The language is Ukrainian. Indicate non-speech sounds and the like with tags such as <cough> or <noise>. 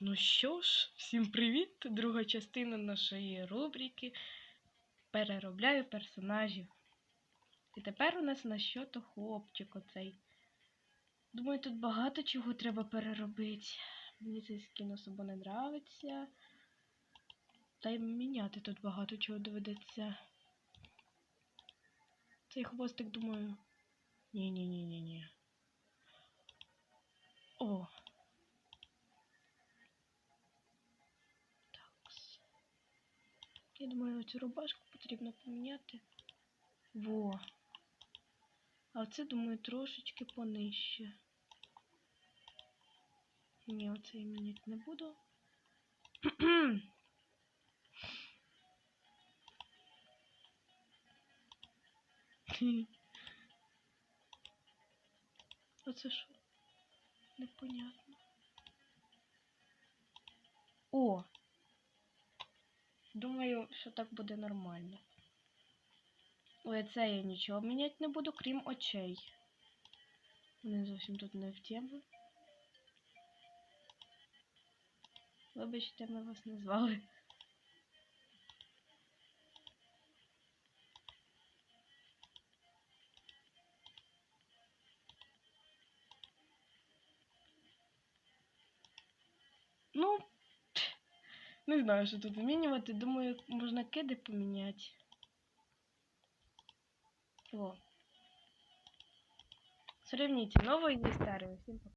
Ну що ж, всім привіт! Друга частина нашої рубрики Переробляю персонажів. І тепер у нас на щото хлопчик оцей. Думаю, тут багато чого треба переробити. Мені цей скін особо не нравиться. Та й міняти тут багато чого доведеться. Цей хвостик, думаю. Ні-ні-ні-ні-ні. О, Я думаю, цю рубашку потрібно поміняти. Во. А це, думаю, трошечки понижче. Ні, оце я міняти не буду. <clears throat> Оце що? Непонятно. О! Думаю, що так буде нормально. Ой, це я нічого міняти не буду, крім очей. Вони зовсім тут не в тему. Вибачте, ми вас не звали. Ну, не знаю, що тут змінювати. Думаю, можна кеди поміняти. О. Сравните новые и старые. Всем пока.